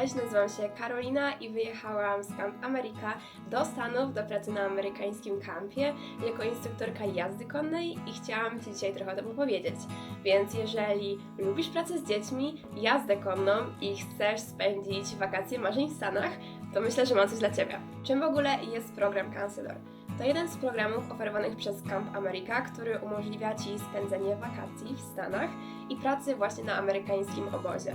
Cześć, nazywam się Karolina i wyjechałam z Camp America do Stanów do pracy na amerykańskim kampie jako instruktorka jazdy konnej i chciałam Ci dzisiaj trochę o tym opowiedzieć. Więc jeżeli lubisz pracę z dziećmi, jazdę konną i chcesz spędzić wakacje marzeń w Stanach, to myślę, że mam coś dla Ciebie. Czym w ogóle jest program Counselor? To jeden z programów oferowanych przez Camp America, który umożliwia Ci spędzenie wakacji w Stanach i pracy właśnie na amerykańskim obozie.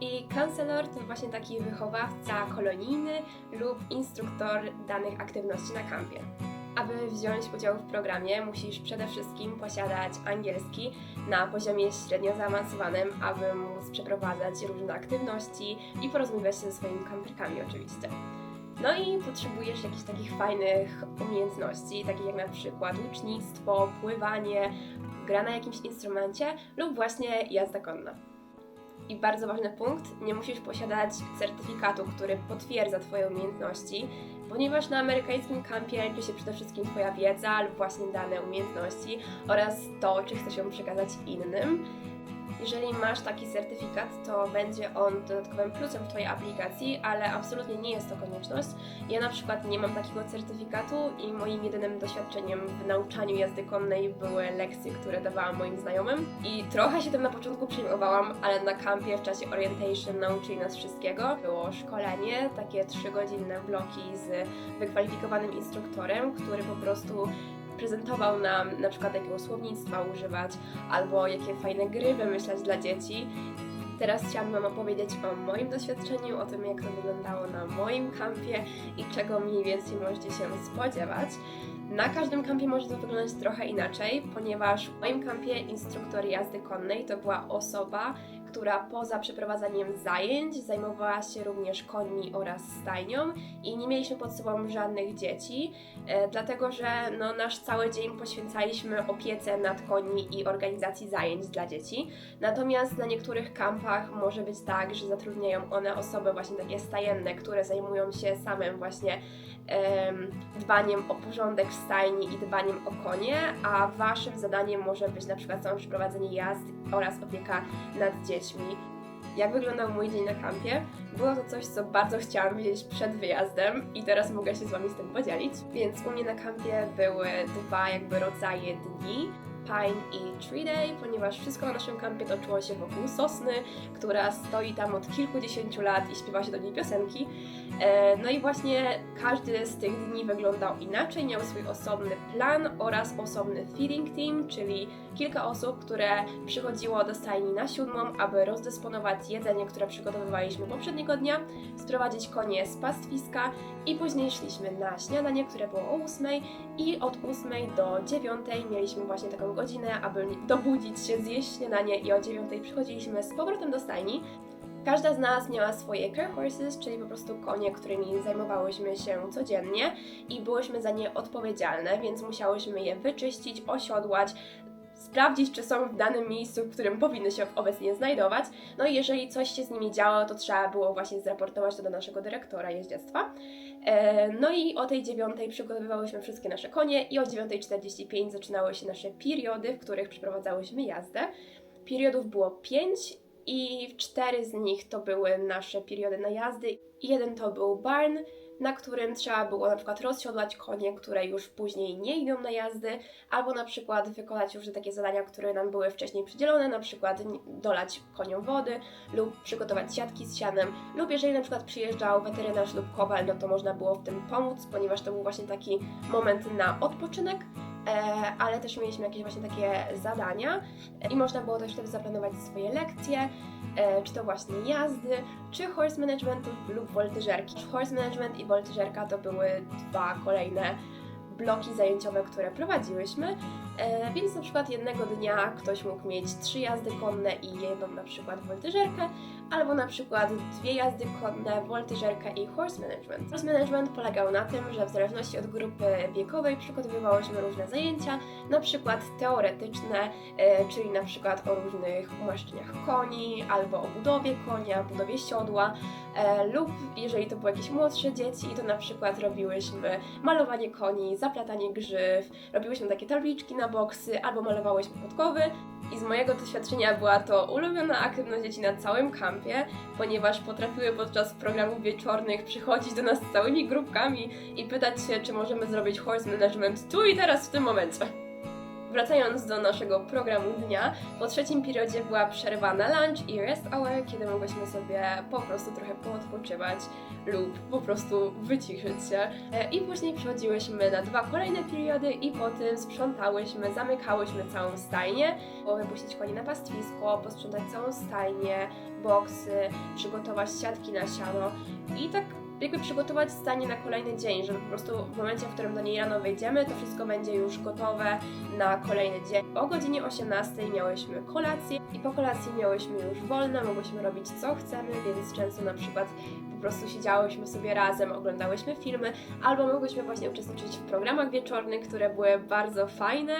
I counselor to właśnie taki wychowawca kolonijny lub instruktor danych aktywności na kampie. Aby wziąć udział w programie, musisz przede wszystkim posiadać angielski na poziomie średnio zaawansowanym, aby móc przeprowadzać różne aktywności i porozmawiać się ze swoimi kamperkami oczywiście. No i potrzebujesz jakichś takich fajnych umiejętności, takich jak na przykład łucznictwo, pływanie, gra na jakimś instrumencie lub właśnie jazda konna. I bardzo ważny punkt, nie musisz posiadać certyfikatu, który potwierdza Twoje umiejętności, ponieważ na amerykańskim kampie liczy się przede wszystkim Twoja wiedza lub właśnie dane umiejętności oraz to, czy chcesz ją przekazać innym. Jeżeli masz taki certyfikat, to będzie on dodatkowym plusem w Twojej aplikacji, ale absolutnie nie jest to konieczność. Ja na przykład nie mam takiego certyfikatu i moim jedynym doświadczeniem w nauczaniu jazdy konnej były lekcje, które dawałam moim znajomym. I trochę się tym na początku przejmowałam, ale na kampie w czasie orientation nauczyli nas wszystkiego. Było szkolenie, takie trzygodzinne bloki z wykwalifikowanym instruktorem, który po prostu prezentował nam na przykład jakiego słownictwa używać, albo jakie fajne gry wymyślać dla dzieci. Teraz chciałabym Wam opowiedzieć o moim doświadczeniu, o tym jak to wyglądało na moim kampie i czego mniej więcej możecie się spodziewać. Na każdym kampie może to wyglądać trochę inaczej, ponieważ w moim kampie instruktor jazdy konnej to była osoba, która poza przeprowadzaniem zajęć zajmowała się również końmi oraz stajnią i nie mieliśmy pod sobą żadnych dzieci, e, dlatego że no, nasz cały dzień poświęcaliśmy opiece nad końmi i organizacji zajęć dla dzieci. Natomiast na niektórych kampach może być tak, że zatrudniają one osoby właśnie takie stajenne, które zajmują się samym właśnie em, dbaniem o porządek w stajni i dbaniem o konie, a waszym zadaniem może być na przykład samo przeprowadzenie jazd oraz opieka nad dziećmi. Jak wyglądał mój dzień na kampie? Było to coś, co bardzo chciałam wiedzieć przed wyjazdem i teraz mogę się z Wami z tym podzielić. Więc u mnie na kampie były dwa jakby rodzaje dni. Pine i Tree Day, ponieważ wszystko na naszym kampie toczyło się wokół sosny, która stoi tam od kilkudziesięciu lat i śpiewa się do niej piosenki. E, No i właśnie każdy z tych dni wyglądał inaczej, miał swój osobny plan oraz osobny feeding team, czyli kilka osób, które przychodziło do stajni na siódmą, aby rozdysponować jedzenie, które przygotowywaliśmy poprzedniego dnia, sprowadzić konie z pastwiska i później szliśmy na śniadanie, które było o ósmej i od ósmej do dziewiątej mieliśmy właśnie taką godzinę, aby dobudzić się, zjeść śniadanie i o dziewiątej przychodziliśmy z powrotem do stajni. Każda z nas miała swoje care horses, czyli po prostu konie, którymi zajmowałyśmy się codziennie i byłyśmy za nie odpowiedzialne, więc musiałyśmy je wyczyścić, osiodłać, sprawdzić, czy są w danym miejscu, w którym powinny się obecnie znajdować. No i jeżeli coś się z nimi działo, to trzeba było właśnie zraportować to do naszego dyrektora jeździectwa. E, No i o tej dziewiątej przygotowywałyśmy wszystkie nasze konie i o 9.45 zaczynały się nasze periody, w których przeprowadzałyśmy jazdę. Periodów było pięć i cztery z nich to były nasze periody na jazdy jeden to był barn, na którym trzeba było na przykład rozsiodłać konie, które już później nie idą na jazdy, albo na przykład wykonać już takie zadania, które nam były wcześniej przydzielone, na przykład dolać koniom wody lub przygotować siatki z sianem, lub jeżeli na przykład przyjeżdżał weterynarz lub kowal, no to można było w tym pomóc, ponieważ to był właśnie taki moment na odpoczynek, ale też mieliśmy jakieś właśnie takie zadania e, i można było też wtedy zaplanować swoje lekcje, e, czy to właśnie jazdy, czy horse management lub woltyżerki. Horse management i woltyżerka to były dwa kolejne bloki zajęciowe, które prowadziłyśmy, e, więc na przykład jednego dnia ktoś mógł mieć trzy jazdy konne i jedną na przykład woltyżerkę, albo na przykład dwie jazdy konne, woltyżerkę i horse management. Horse management polegał na tym, że w zależności od grupy wiekowej przygotowywałyśmy różne zajęcia, na przykład teoretyczne, e, czyli na przykład o różnych umieszczeniach koni, albo o budowie konia, budowie siodła, e, lub jeżeli to były jakieś młodsze dzieci, to na przykład robiłyśmy malowanie koni, zaplatanie grzyw, robiłyśmy takie tabliczki na boksy, albo malowałyśmy podkowy. I z mojego doświadczenia była to ulubiona aktywność dzieci na całym kampie, ponieważ potrafiły podczas programów wieczornych przychodzić do nas całymi grupkami i pytać się, czy możemy zrobić horse management tu i teraz w tym momencie. Wracając do naszego programu dnia, po trzecim periodzie była przerwa na lunch i rest hour, kiedy mogłyśmy sobie po prostu trochę poodpoczywać lub po prostu wyciszyć się. E, I później przechodziłyśmy na dwa kolejne periody i potem sprzątałyśmy, zamykałyśmy całą stajnię, było wypuścić konie na pastwisko, posprzątać całą stajnię, boksy, przygotować siatki na siano i tak jakby przygotować stanie na kolejny dzień, żeby po prostu w momencie, w którym do niej rano wejdziemy, to wszystko będzie już gotowe na kolejny dzień. O godzinie 18 miałyśmy kolację i po kolacji miałyśmy już wolne, mogłyśmy robić co chcemy, więc często na przykład po prostu siedziałyśmy sobie razem, oglądałyśmy filmy, albo mogłyśmy właśnie uczestniczyć w programach wieczornych, które były bardzo fajne.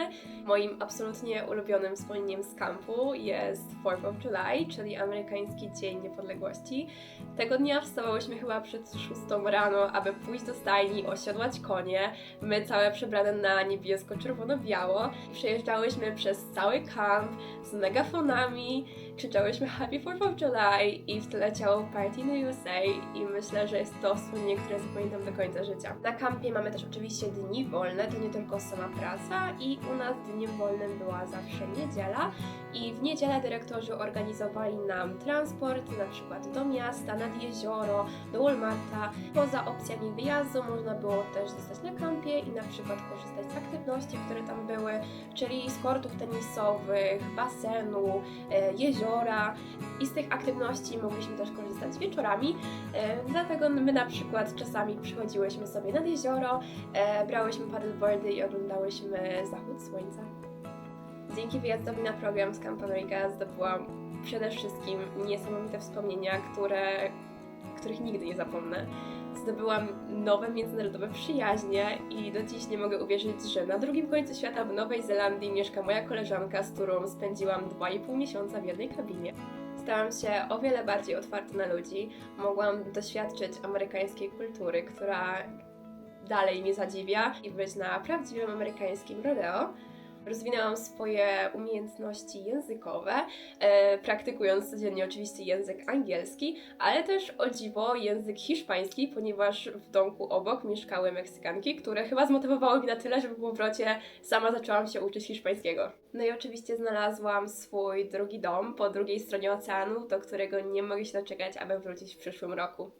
Moim absolutnie ulubionym wspomnieniem z kampu jest 4th of July, czyli amerykański Dzień Niepodległości. Tego dnia wstawałyśmy chyba przed 6 rano, aby pójść do stajni, osiodłać konie, my całe przebrane na niebiesko-czerwono-biało. Przejeżdżałyśmy przez cały kamp z megafonami, krzyczałyśmy Happy 4th of July i w tle leciało Party in the USA i myślę, że jest to wspomnienie, które zapamiętam do końca życia. Na kampie mamy też oczywiście dni wolne, to nie tylko sama praca i u nas dniem wolnym była zawsze niedziela i w niedzielę dyrektorzy organizowali nam transport, na przykład do miasta, nad jezioro, do Walmarta. Poza opcjami wyjazdu można było też zostać na kampie i na przykład korzystać z aktywności, które tam były, czyli z kortów tenisowych, basenu, e, jeziora i z tych aktywności mogliśmy też korzystać wieczorami. E, dlatego my na przykład czasami przychodziłyśmy sobie nad jezioro, e, brałyśmy paddleboardy i oglądałyśmy zachód słońca. Dzięki wyjazdowi na program z Camp America zdobyłam przede wszystkim niesamowite wspomnienia, które, których nigdy nie zapomnę. Zdobyłam nowe międzynarodowe przyjaźnie i do dziś nie mogę uwierzyć, że na drugim końcu świata w Nowej Zelandii mieszka moja koleżanka, z którą spędziłam 2,5 miesiąca w jednej kabinie. Stałam się o wiele bardziej otwarta na ludzi, mogłam doświadczyć amerykańskiej kultury, która dalej mnie zadziwia i być na prawdziwym amerykańskim rodeo. Rozwinęłam swoje umiejętności językowe, e, praktykując codziennie oczywiście język angielski, ale też o dziwo język hiszpański, ponieważ w domku obok mieszkały Meksykanki, które chyba zmotywowały mnie na tyle, że po powrocie sama zaczęłam się uczyć hiszpańskiego. No i oczywiście znalazłam swój drugi dom po drugiej stronie oceanu, do którego nie mogę się doczekać, aby wrócić w przyszłym roku.